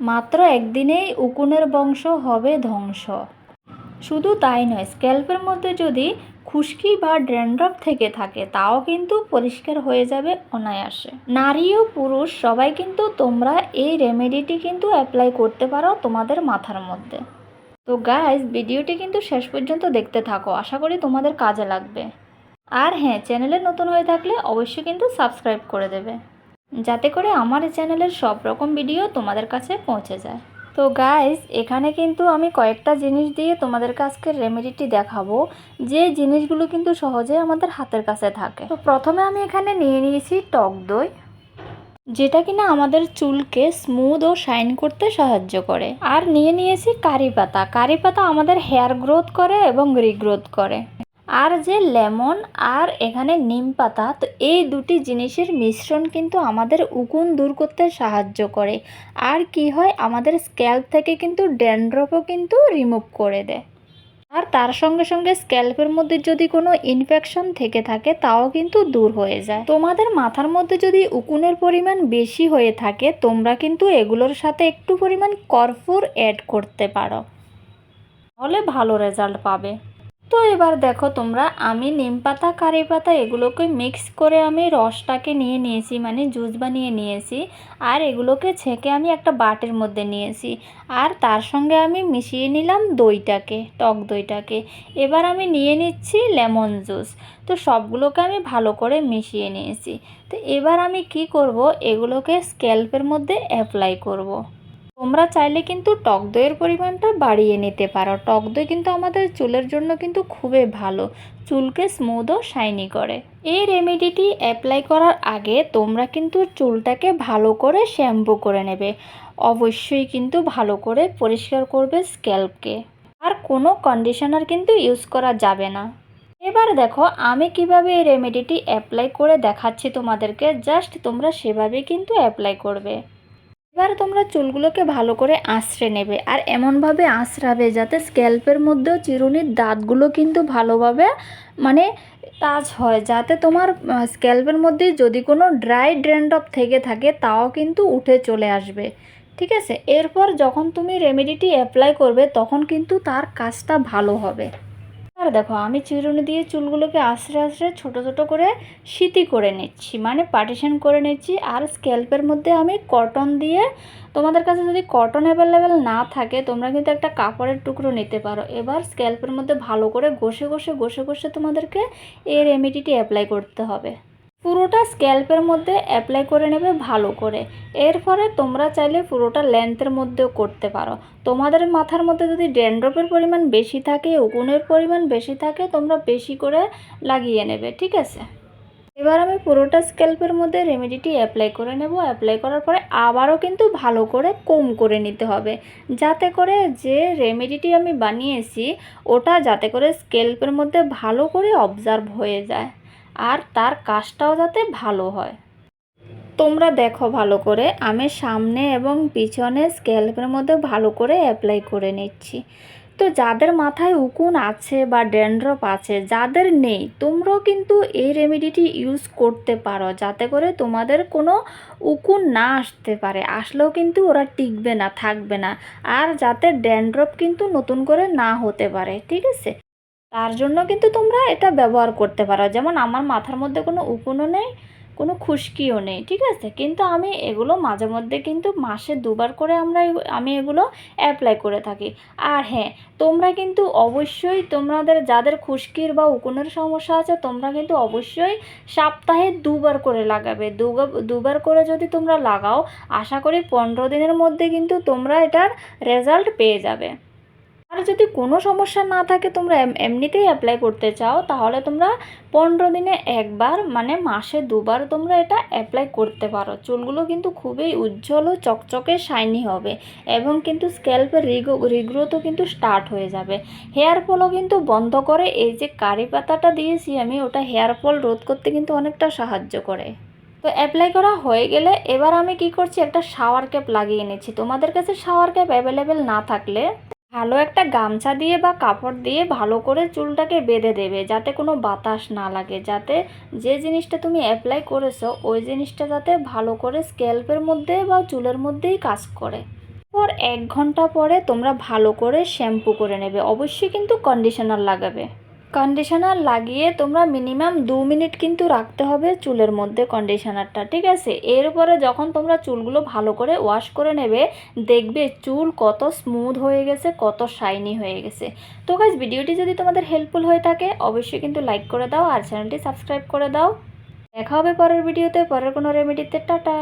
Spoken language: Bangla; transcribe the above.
মাত্র একদিনেই উকুনের বংশ হবে ধ্বংস। শুধু তাই নয়, স্ক্যাল্পের মধ্যে যদি খুশকি বা ড্র্যান্ড্রফ থেকে থাকে, তাও কিন্তু পরিষ্কার হয়ে যাবে অনায়াসে। নারী ও পুরুষ, সবাই কিন্তু তোমরা এই রেমেডিটি কিন্তু অ্যাপ্লাই করতে পারো তোমাদের মাথার মধ্যে। তো গাইজ ভিডিওটি কিন্তু শেষ পর্যন্ত দেখতে থাকো, আশা করি তোমাদের কাজে লাগবে। আর হ্যাঁ চ্যানেলে নতুন হয়ে থাকলে অবশ্যই কিন্তু সাবস্ক্রাইব করে দেবে। যাতে করে আমার চ্যানেলের সব রকম ভিডিও তোমাদের কাছে পৌঁছে যায়। তো গাইস এখানে কিন্তু আমি কয়েকটা জিনিস দিয়ে তোমাদের কাছকে রেমেডিটি দেখাবো। যে জিনিসগুলো কিন্তু সহজে আমাদের হাতের কাছে থাকে। তো প্রথমে আমি এখানে নিয়ে নিয়েছি টক দই। যেটা কিনা আমাদের চুলকে স্মুথ ও শাইন করতে সাহায্য করে। আর নিয়ে নিয়েছি কারি পাতা। কারি পাতা আমাদের হেয়ার গ্রোথ করে এবং রিগ্রোথ করে। আর যে লেমন আর এখানে নিম পাতা, তো এই দুটি জিনিসের মিশ্রণ কিন্তু আমাদের উকুন দূর করতে সাহায্য করে। আর কি হয়, আমাদের স্ক্যাল্প থেকে কিন্তু ড্যান্ড্রফও কিন্তু রিমুভ করে দেয়। আর তার সঙ্গে সঙ্গে স্ক্যাল্পের মধ্যে যদি কোনো ইনফেকশন থেকে থাকে, তাও কিন্তু দূর হয়ে যায়। তোমাদের মাথার মধ্যে যদি উকুনের পরিমাণ বেশি হয়ে থাকে, তোমরা কিন্তু এগুলোর সাথে একটু পরিমাণ কর্পূর অ্যাড করতে পারো। তাহলে ভালো রেজাল্ট পাবে। তো এবার দেখো তোমরা, আমি নিম পাতা, কারি পাতা এগুলোকে মিক্স করে আমি রসটাকে নিয়ে নিয়েছি মানে জুস বানিয়ে নিয়েছি, আর এগুলোকে ছেঁকে আমি একটা বাটের মধ্যে নিয়েছি, আর তার সঙ্গে আমি মিশিয়ে নিলাম দইটাকে, টক দইটাকে এবার আমি নিয়ে নিচ্ছি লেমন জুস, তো সবগুলোকে আমি ভালো করে মিশিয়ে নিয়েছি তো এবার আমি কি করব, এগুলোকে স্ক্যাল্পের মধ্যে অ্যাপ্লাই করব। তোমরা চাইলে কিন্তু টক দইয়ের পরিমাণটা বাড়িয়ে নিতে পারো। টক দই কিন্তু আমাদের চুলের জন্য কিন্তু খুবই ভালো। চুলকে স্মুথ ও শাইনি করে। এই রেমেডিটি অ্যাপ্লাই করার আগে তোমরা কিন্তু চুলটাকে ভালো করে শ্যাম্পু করে নেবে। অবশ্যই কিন্তু ভালো করে পরিষ্কার করবে স্ক্যাল্পকে আর কোনো কন্ডিশনার কিন্তু ইউজ করা যাবে না। এবার দেখো, আমি কীভাবে এই রেমেডিটি অ্যাপ্লাই করে দেখাচ্ছি তোমাদেরকে। জাস্ট তোমরা সেভাবে কিন্তু অ্যাপ্লাই করবে। এবার তোমরা চুলগুলোকে ভালো করে আঁচড়ে নেবে আর এমনভাবে আঁচড়াবে যাতে স্ক্যাল্পের মধ্যেও চিরুনির দাঁতগুলো কিন্তু ভালোভাবে মানে টাচ হয়, যাতে তোমার স্ক্যাল্পের মধ্যে যদি কোনো ড্রাই ড্র্যান্ড্রফ থেকে থাকে তাও কিন্তু উঠে চলে আসবে। ঠিক আছে? এরপর যখন তুমি রেমেডিটি অ্যাপ্লাই করবে তখন কিন্তু তার কাজটা ভালো হবে। আর দেখো, আমি চিরুনি দিয়ে চুলগুলোকে আস্তে আস্তে ছোটো ছোটো করে সিতি করে নিচ্ছি। মানে পার্টিশন করে নিচ্ছি আর স্ক্যাল্পের মধ্যে আমি কটন দিয়ে, তোমাদের কাছে যদি কটন অ্যাভেলেবেল না থাকে, তোমরা কিন্তু একটা কাপড়ের টুকরো নিতে পারো। এবার স্ক্যাল্পের মধ্যে ভালো করে ঘষে ঘষে ঘষে ঘষে তোমাদেরকে এই রেমেডিটি অ্যাপ্লাই করতে হবে। পুরোটা স্ক্যাল্পের মধ্যে অ্যাপ্লাই করে নেবে ভালো করে। এরপরে তোমরা চাইলে পুরোটা লেন্থের মধ্যেও করতে পারো। তোমাদের মাথার মধ্যে যদি ড্যান্ড্রফের পরিমাণ বেশি থাকে, উকুনের পরিমাণ বেশি থাকে, তোমরা বেশি করে লাগিয়ে নেবে, ঠিক আছে? এবার আমি পুরোটা স্ক্যাল্পের মধ্যে রেমেডিটি অ্যাপ্লাই করে নেব। অ্যাপ্লাই করার পরে আবারও কিন্তু ভালো করে কম করে নিতে হবে। যাতে করে যে রেমেডিটি আমি বানিয়েছি, ওটা যাতে করে স্ক্যাল্পের মধ্যে ভালো করে অবজার্ভ হয়ে যায়। আর তার কাজটাও যাতে ভালো হয়। তোমরা দেখো ভালো করে, আমি সামনে এবং পিছনে স্ক্যাল্পের মধ্যে ভালো করে অ্যাপ্লাই করে নিচ্ছি। তো যাদের মাথায় উকুন আছে বা ড্যান্ড্রপ আছে, যাদের নেই, তোমরাও কিন্তু এই রেমেডিটি ইউজ করতে পারো, যাতে করে তোমাদের কোনো উকুন না আসতে পারে। আসলেও কিন্তু ওরা টিকবে না, থাকবে না, আর যাতে ড্যান্ড্রপ কিন্তু নতুন করে না হতে পারে, ঠিক আছে? তার জন্য কিন্তু তোমরা এটা ব্যবহার করতে পারো। যেমন আমার মাথার মধ্যে কোনো উকুনও নেই, কোনো খুশকিও নেই, ঠিক আছে? কিন্তু আমি এগুলো মাঝে মধ্যে কিন্তু মাসে দুবার করে আমরা আমি এগুলো অ্যাপ্লাই করে থাকি। আর হ্যাঁ তোমরা কিন্তু অবশ্যই তোমাদের যাদের খুশকির বা উকুনের সমস্যা আছে, তোমরা কিন্তু অবশ্যই সপ্তাহে দুবার করে লাগাবে। দুবার করে যদি তোমরা লাগাও, আশা করি পনেরো দিনের মধ্যে কিন্তু তোমরা এটার রেজাল্ট পেয়ে যাবে। আর যদি কোনো সমস্যা না থাকে তোমরা এমনিতেই অ্যাপ্লাই করতে চাও, তাহলে তোমরা পনেরো দিনে একবার মানে মাসে দুবার তোমরা এটা অ্যাপ্লাই করতে পারো। চুলগুলো কিন্তু খুবই উজ্জ্বল ও চকচকে শাইনি হবে এবং কিন্তু স্ক্যাল্পের রিগো রিগ্রোথও কিন্তু স্টার্ট হয়ে যাবে। হেয়ার ফলও কিন্তু বন্ধ করে, এই যে কারি পাতাটা দিয়েছি আমি, ওটা হেয়ার ফল রোধ করতে কিন্তু অনেকটা সাহায্য করে। তো অ্যাপ্লাই করা হয়ে গেলে এবার আমি কি করছি, একটা শাওয়ার ক্যাপ লাগিয়ে নিচ্ছি তোমাদের কাছে শাওয়ার ক্যাপ অ্যাভেলেবেল না থাকলে ভালো একটা গামছা দিয়ে বা কাপড় দিয়ে ভালো করে চুলটাকে বেঁধে দেবে, যাতে কোনো বাতাস না লাগে, যাতে যে জিনিসটা তুমি অ্যাপ্লাই করেছ, ওই জিনিসটা যাতে ভালো করে স্ক্যাল্পের মধ্যে বা চুলের মধ্যেই কাজ করে। পর এক ঘণ্টা পরে তোমরা ভালো করে শ্যাম্পু করে নেবে, অবশ্যই কিন্তু কন্ডিশনার লাগাবে। কন্ডিশনার লাগিয়ে তোমরা মিনিমাম দু মিনিট কিন্তু রাখতে হবে চুলের মধ্যে কন্ডিশনারটা ঠিক আছে? এরপরে যখন তোমরা চুলগুলো ভালো করে ওয়াশ করে নেবে, দেখবে চুল কত স্মুথ হয়ে গেছে, কত শাইনি হয়ে গেছে। তো গাইজ ভিডিওটি যদি তোমাদের হেল্পফুল হয়ে থাকে, অবশ্যই কিন্তু লাইক করে দাও আর চ্যানেলটি সাবস্ক্রাইব করে দাও। দেখা হবে পরের ভিডিওতে, পরের কোনো রেমেডিতে টাটা!